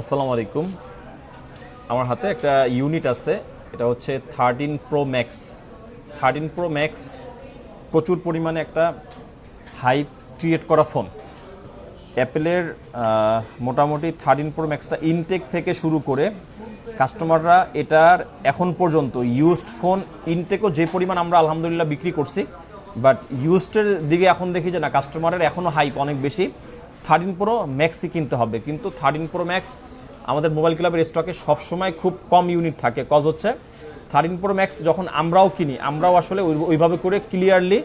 আসসালামু আলাইকুম। আমার হাতে একটা ইউনিট আছে, এটা হচ্ছে thirteen pro max thirteen pro max প্রচুর পরিমাণে একটা হাইপ ক্রিয়েট করা ফোন অ্যাপেলের মোটামুটি থার্টিন প্রো ম্যাক্সটা ইনটেক থেকে শুরু করে কাস্টমাররা এটার এখন পর্যন্ত ইউজড ফোন ইনটেকও যে পরিমাণ আমরা আলহামদুলিল্লাহ বিক্রি করছি বাট ইউজডের দিকে এখন দেখি যে না কাস্টমারের এখনও হাইপ অনেক বেশি। থার্টিন প্রো ম্যাক্সই কিনতে হবে, কিন্তু থার্টিন প্রো ম্যাক্স আমাদের মোবাইল ক্লাবের স্টকে সবসময় খুব কম ইউনিট থাকে। কজ হচ্ছে থার্টিন প্রো ম্যাক্স যখন আমরাও কিনি, আমরাও আসলে ওই- ওইভাবে করে ক্লিয়ারলি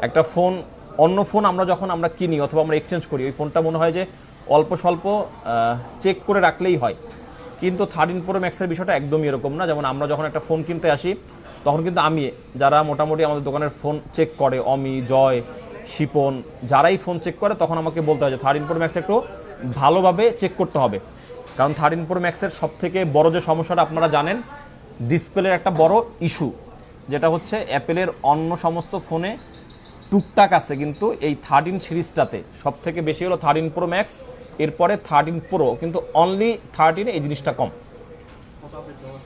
একটা ফোন অন্য ফোন আমরা যখন আমরা কিনি অথবা আমরা এক্সচেঞ্জ করি, ওই ফোনটা মনে হয় যে অল্প স্বল্প চেক করে রাখলেই হয়। কিন্তু থার্টিন প্রো ম্যাক্সের বিষয়টা একদমই এরকম না। যেমন আমরা যখন একটা ফোন কিনতে আসি, তখন কিন্তু আমি, যারা মোটামুটি আমাদের দোকানের ফোন চেক করে, অমি, জয়, শিপন, যারাই ফোন চেক করে, তখন আমাকে বলতে হয় যে থার্টিন প্রো ম্যাক্সটা একটু ভালোভাবে চেক করতে হবে। কারণ থার্টিন প্রো ম্যাক্সের সব থেকে বড় যে সমস্যাটা আপনারা জানেন ডিসপ্লের একটা বড় ইস্যু যেটা হচ্ছে অ্যাপেলের অন্য সমস্ত ফোনে টুকটাক আছে, কিন্তু এই থার্টিন সিরিজটাতে সব থেকে বেশি হলো থার্টিন প্রো ম্যাক্স এরপরে থার্টিন প্রো কিন্তু অনলি থার্টিনে এই জিনিসটা কম।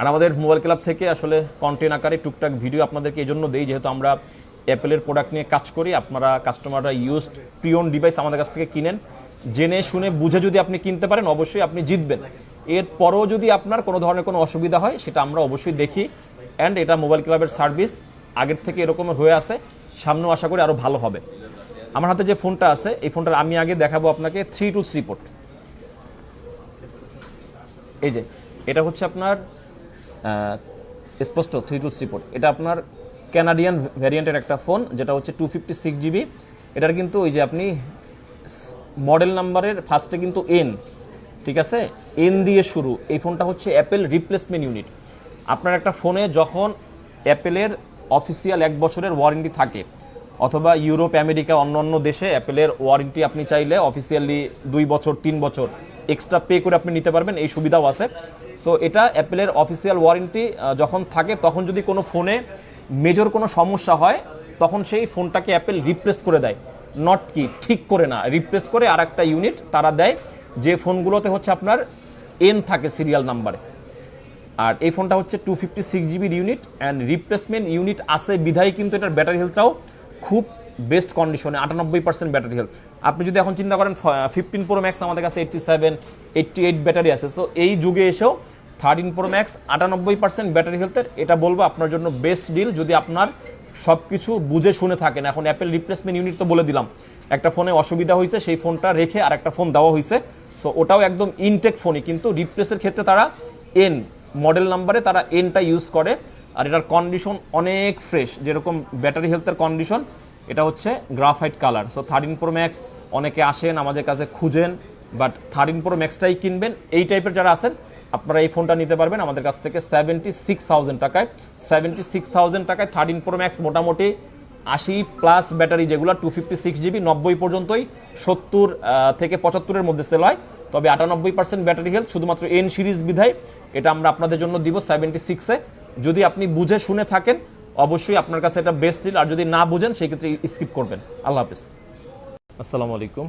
আর আমাদের মোবাইল ক্লাব থেকে আসলে কন্টেন্ট আকারে টুকটাক ভিডিও আপনাদেরকে এই জন্য দেই, যেহেতু আমরা অ্যাপেলের প্রোডাক্ট নিয়ে কাজ করি, আপনারা কাস্টমাররা ইউজড প্রিয়ন ডিভাইস আমাদের কাছ থেকে কিনেন। জেনে শুনে বুঝে যদি আপনি কিনতে পারেন, অবশ্যই আপনি জিতবেন। এরপরও যদি আপনার কোনো ধরনের কোনো অসুবিধা হয়, সেটা আমরা অবশ্যই দেখি। অ্যান্ড এটা মোবাইল ক্লাবের সার্ভিস। আগের থেকে এরকম হয়ে আছে। সামনেও আশা করি আরও ভালো হবে। আমার হাতে যে ফোনটা আছে, এই ফোনটার আমি আগে দেখাবো আপনাকে থ্রি টু থ্রি পোর্ট এই যে, এটা হচ্ছে আপনার স্পষ্ট থ্রি টু থ্রি পোর্ট এটা আপনার ক্যানাডিয়ান ভ্যারিয়েন্টের একটা ফোন, যেটা হচ্ছে টু ফিফটি সিক্স জিবি এটার কিন্তু ওই যে আপনি মডেল নাম্বারের ফার্স্টে কিন্তু এন ঠিক আছে? এন দিয়ে শুরু। এই ফোনটা হচ্ছে অ্যাপেল রিপ্লেসমেন্ট ইউনিট আপনার একটা ফোনে যখন অ্যাপেলের অফিসিয়াল এক বছরের ওয়ারেন্টি থাকে, অথবা ইউরোপ আমেরিকা অন্য অন্য দেশে অ্যাপেলের ওয়ারেন্টি আপনি চাইলে অফিসিয়ালি দুই বছর, তিন বছর এক্সট্রা পে করে আপনি নিতে পারবেন। এই সুবিধাও আছে। সো এটা অ্যাপেলের অফিসিয়াল ওয়ারেন্টি যখন থাকে, তখন যদি কোনো ফোনে মেজর কোনো সমস্যা হয়, তখন সেই ফোনটাকে অ্যাপেল রিপ্লেস করে দেয়। নট কি ঠিক করে না রিপ্লেস করে আর একটা ইউনিট তারা দেয়, যে ফোনগুলোতে হচ্ছে আপনার এন থাকে সিরিয়াল নাম্বারে আর এই ফোনটা হচ্ছে টু ফিফটি সিক্স জিবির ইউনিট অ্যান্ড রিপ্লেসমেন্ট ইউনিট আছে বিধায়, কিন্তু এটার ব্যাটারি হেলথটাও খুব বেস্ট কন্ডিশনে আটানব্বই পার্সেন্ট ব্যাটারি হেলথ আপনি যদি এখন চিন্তা করেন ফিফটিন প্রো ম্যাক্স আমাদের কাছে eighty seven eighty eight battery আছে। সো এই যুগে এসেও থার্টিন প্রো ম্যাক্স আটানব্বই পার্সেন্ট ব্যাটারি হেলথের এটা বলব আপনার জন্য বেস্ট ডিল যদি আপনার সব কিছু বুঝে শুনে থাকেন। এখন অ্যাপেল রিপ্লেসমেন্ট ইউনিট তো বলে দিলাম। একটা ফোনে অসুবিধা হয়েছে, সেই ফোনটা রেখে আর একটা ফোন দেওয়া হয়েছে। সো ওটাও একদম ইনটেক ফোনই কিন্তু রিপ্লেসের ক্ষেত্রে তারা এন মডেল নাম্বারে তারা এনটা ইউজ করে। আর এটার কন্ডিশন অনেক ফ্রেশ যেরকম ব্যাটারি হেলথের কন্ডিশন এটা হচ্ছে graphite colour so thirteen pro max অনেকে আসেন, আমাদের কাছে খুঁজেন বাট থার্টিন প্রো ম্যাক্সটাই কিনবেন। এই টাইপের যারা আছেন আপনারা এই ফোনটা নিতে পারবেন আমাদের কাছ থেকে সেভেন্টি সিক্স থাউজেন্ড টাকায়। সেভেন্টি সিক্স থাউজেন্ড টাকায় থার্টিন প্রো ম্যাক্স মোটামুটি আশি প্লাস ব্যাটারি যেগুলো টু ফিফটি সিক্স জিবি নব্বই পর্যন্তই, সত্তর থেকে পঁচাত্তরের মধ্যে সেল হয়। তবে আটানব্বই পার্সেন্ট ব্যাটারি হেলথ শুধুমাত্র এন সিরিজ বিধায় এটা আমরা আপনাদের জন্য দিব সেভেন্টি সিক্সে যদি আপনি বুঝে শুনে থাকেন, অবশ্যই আপনার কাছে এটা বেস্ট ছিল আর যদি না বুঝেন সেই ক্ষেত্রে স্কিপ করবেন। আল্লাহ হাফিজ। আসসালামু আলাইকুম।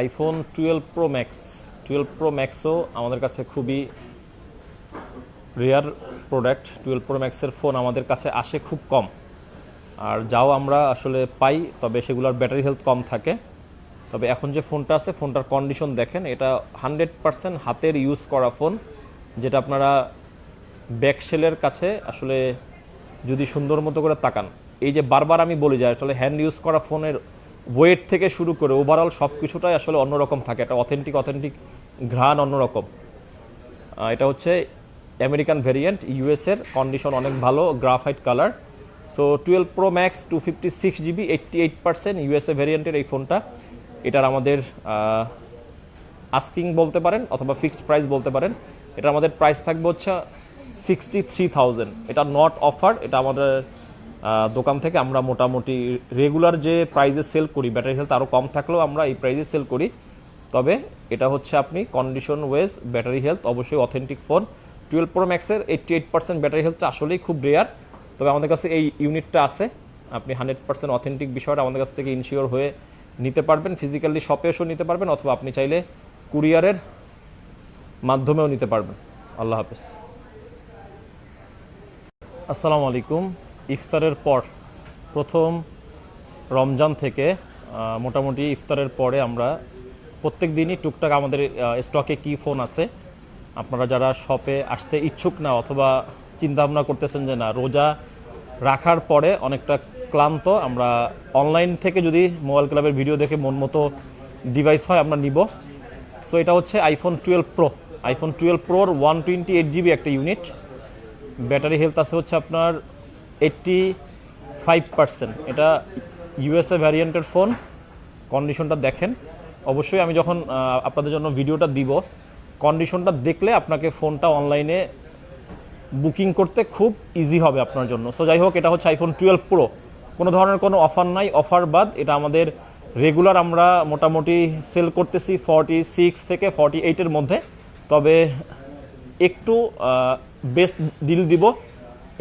IPhone twelve pro max twelve pro ম্যাক্সও আমাদের কাছে খুবই রেয়ার প্রোডাক্ট টুয়েলভ প্রো ম্যাক্সের ফোন আমাদের কাছে আসে খুব কম। আর যাও আমরা আসলে পাই, তবে সেগুলোর ব্যাটারি হেলথ কম থাকে। তবে এখন যে ফোনটা আছে ফোনটার কন্ডিশন দেখেন, এটা হান্ড্রেড পার্সেন্ট হাতের ইউজ করা ফোন যেটা আপনারা ব্যাকশেলের কাছে আসলে যদি সুন্দর মতো করে তাকান। এই যে বারবার আমি বলি যে আসলে হ্যান্ড ইউজ করা ফোনের ওয়েট থেকে শুরু করে ওভারঅল সব কিছুটাই আসলে অন্যরকম থাকে। একটা অথেন্টিক অথেন্টিক ঘ্রাণ অন্যরকম এটা হচ্ছে আমেরিকান ভেরিয়েন্ট ইউএসের কন্ডিশন অনেক ভালো graphite colour so twelve pro max two fifty six GB eighty eight percent USA ভেরিয়েন্টের এই ফোনটা এটার আমাদের আস্কিং বলতে পারেন অথবা ফিক্সড প্রাইস বলতে পারেন। এটা আমাদের প্রাইস থাকবে হচ্ছে সিক্সটি থ্রি থাউজেন্ড এটা নট অফার এটা আমাদের দোকান থেকে আমরা মোটামুটি রেগুলার যে প্রাইজে সেল করি ব্যাটারি হেলথ আরও কম থাকলেও আমরা এই প্রাইজে সেল করি। তবে এটা হচ্ছে আপনি কন্ডিশন ওয়েজ ব্যাটারি হেলথ অবশ্যই অথেন্টিক ফোন টুয়েলভ প্রো ম্যাক্সের এইট্টি এইট পার্সেন্ট ব্যাটারি হেলথটা আসলেই খুব রেয়ার তবে আমাদের কাছে এই ইউনিটটা আছে। আপনি হান্ড্রেড পার্সেন্ট অথেন্টিক বিষয়টা আমাদের কাছ থেকে ইনশিওর হয়ে নিতে পারবেন। ফিজিক্যালি শপে এসেও নিতে পারবেন, অথবা আপনি চাইলে কুরিয়ারের মাধ্যমেও নিতে পারবেন। আল্লাহ হাফেজ। আসসালামু আলাইকুম। ইফতারের পর প্রথম রমজান থেকে মোটামুটি ইফতারের পরে আমরা প্রত্যেক দিনই টুকটাক আমাদের স্টকে কি ফোন আছে। আপনারা যারা শপে আসতে ইচ্ছুক না অথবা চিন্তাভাবনা করতেছেন যে না, রোজা রাখার পরে অনেকটা ক্লান্ত, আমরা অনলাইন থেকে যদি মোবাইল ক্লাবের ভিডিও দেখে মন মতো ডিভাইস হয়, আমরা নিব। সো এটা হচ্ছে iPhone twelve pro iPhone twelve প্রোর one twenty eight GB একটা ইউনিট ব্যাটারি হেলথ আছে হচ্ছে আপনার এইট্টি ফাইভ পার্সেন্ট এটা ইউএসএ ভ্যারিয়েন্টের ফোন কন্ডিশনটা দেখেন। অবশ্যই আমি যখন আপনাদের জন্য ভিডিওটা দিব কন্ডিশনটা দেখলে আপনাকে ফোনটা অনলাইনে বুকিং করতে খুব ইজি হবে আপনার জন্য। সো যাই হোক, এটা হচ্ছে আইফোন টুয়েলভ প্রো কোনো ধরনের কোনো অফার নাই অফার বাদ, এটা আমাদের রেগুলার আমরা মোটামুটি সেল করতেছি ফর্টি সিক্স থেকে ফর্টি এইটের মধ্যে। তবে একটু বেস্ট ডিল দিব,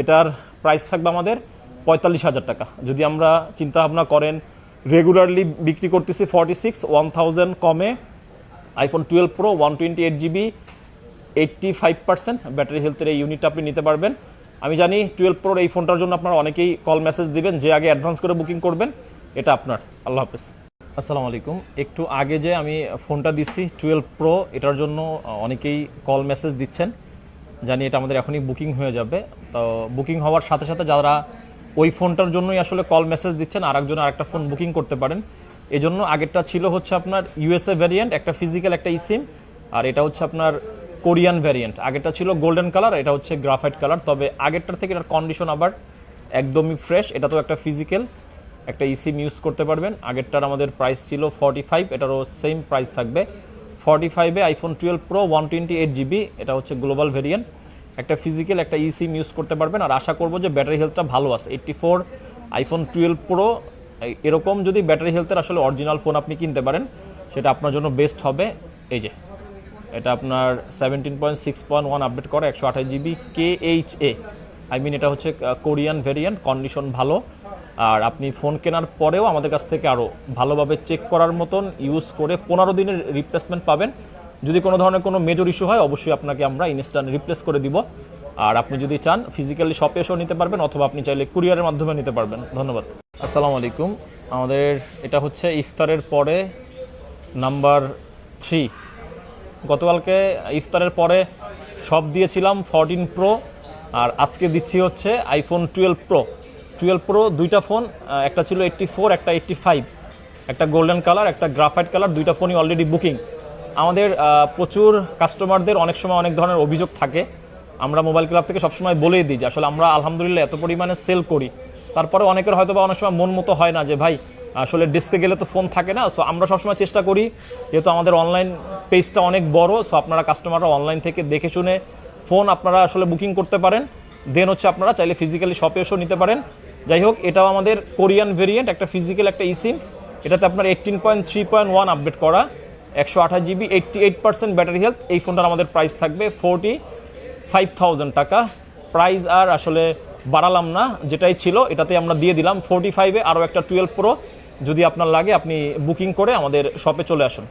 এটার প্রাইস থাকবে আমাদের পঁয়তাল্লিশ হাজার টাকা। যদি আমরা চিন্তা ভাবনা করেন রেগুলারলি বিক্রি করতেছি ফর্টি সিক্স ওয়ান থাউজেন্ড কমে। IPhone twelve pro one twenty eight GB eighty five percent battery হেলথের এই ইউনিটটা আপনি নিতে পারবেন। আমি জানি টুয়েলভ প্রোর এই ফোনটার জন্য আপনারা অনেকেই কল মেসেজ দিবেন, যে আগে অ্যাডভান্স করে বুকিং করবেন, এটা আপনার। আল্লাহ হাফেজ। আসসালামু আলাইকুম। একটু আগে যে আমি ফোনটা দিচ্ছি টুয়েলভ প্রো এটার জন্য অনেকেই কল মেসেজ দিচ্ছেন। জানি এটা আমাদের এখনই বুকিং হয়ে যাবে। তো বুকিং হওয়ার সাথে সাথে যারা ওই ফোনটার জন্যই আসলে কল মেসেজ দিচ্ছেন আর একজন আরেকটা ফোন বুকিং করতে পারেন। এজন্য আগেরটা ছিল হচ্ছে আপনার ইউএসএ ভ্যারিয়েন্ট একটা ফিজিক্যাল একটা ইসিম আর এটা হচ্ছে আপনার কোরিয়ান ভ্যারিয়েন্ট আগেরটা ছিল গোল্ডেন কালার এটা হচ্ছে গ্রাফাইট কালার তবে আগেরটার থেকে এটার কন্ডিশন আবার একদমই ফ্রেশ এটা তো একটা ফিজিক্যাল একটা ইসিম ইউজ করতে পারবেন। আগেরটার আমাদের প্রাইস ছিল ফর্টি ফাইভ এটারও সেম প্রাইস থাকবে। ফর্টি ফাইভে iPhone twelve pro one twenty eight GB এটা হচ্ছে গ্লোবাল ভেরিয়েন্ট একটা ফিজিক্যাল একটা ই সিম ইউজ করতে পারবেন। আর আশা করব যে ব্যাটারি হেলথটা ভালো আছে। Eighty four iPhone twelve pro এরকম যদি ব্যাটারি হেলথের আসলে অরিজিনাল ফোন আপনি কিনতে পারেন, সেটা আপনার জন্য বেস্ট হবে। এই যে, এটা আপনার seventeen point six point one update করে, একশো আঠাশ GB K H A I mean এটা হচ্ছে কোরিয়ান ভেরিয়েন্ট কন্ডিশন ভালো। আর আপনি ফোন কেনার পরেও আমাদের কাছ থেকে আরও ভালোভাবে চেক করার মতন ইউজ করে পনেরো দিনের রিপ্লেসমেন্ট পাবেন। যদি কোনো ধরনের কোনো মেজর ইস্যু হয়, অবশ্যই আপনাকে আমরা ইনস্ট্যান্ট রিপ্লেস করে দিব। আর আপনি যদি চান ফিজিক্যালি শপে এসেও নিতে পারবেন, অথবা আপনি চাইলে কুরিয়ারের মাধ্যমে নিতে পারবেন। ধন্যবাদ। আসসালামু আলাইকুম। আমাদের, এটা হচ্ছে ইফতারের পরে নাম্বার থ্রি গতকালকে ইফতারের পরে সব দিয়েছিলাম ফরটিন প্রো আর আজকে দিচ্ছি হচ্ছে iPhone twelve pro twelve pro দুইটা ফোন একটা ছিল এইট্টি ফোর একটা এইট্টি ফাইভ একটা গোল্ডেন কালার একটা গ্রাফাইট কালার দুইটা ফোনই অলরেডি বুকিং আমাদের প্রচুর কাস্টমারদের অনেক সময় অনেক ধরনের অভিযোগ থাকে। আমরা মোবাইল ক্লাব থেকে সবসময় বলেই দিই যে, আসলে আমরা আলহামদুলিল্লাহ এত পরিমাণে সেল করি। তারপরে অনেকের হয়তো বা অনেক সময় মন মতো হয় না যে, ভাই, আসলে ডিস্কে গেলে তো ফোন থাকে না। সো আমরা সবসময় চেষ্টা করি, যেহেতু আমাদের অনলাইন পেজটা অনেক বড় সো আপনারা কাস্টমাররা অনলাইন থেকে দেখে শুনে ফোন আপনারা আসলে বুকিং করতে পারেন। দেন হচ্ছে আপনারা চাইলে ফিজিক্যালি শপে এসেও নিতে পারেন। যাই হোক, এটাও আমাদের কোরিয়ান ভেরিয়েন্ট একটা ফিজিক্যাল একটা ইসিম এটাতে আপনার eighteen point three point one update করা। একশো আঠাশ GB eighty eight percent battery health এই ফোনটার আমাদের প্রাইস থাকবে ফোরটি ফাইভ থাউজেন্ড টাকা। প্রাইস আর আসলে বাড়ালাম না, যেটাই ছিল, এটাতে আমরা দিয়ে দিলাম ফোরটি ফাইভে আরও একটা টুয়েলভ প্রো যদি আপনার লাগে, আপনি বুকিং করে আমাদের শপে চলে আসুন।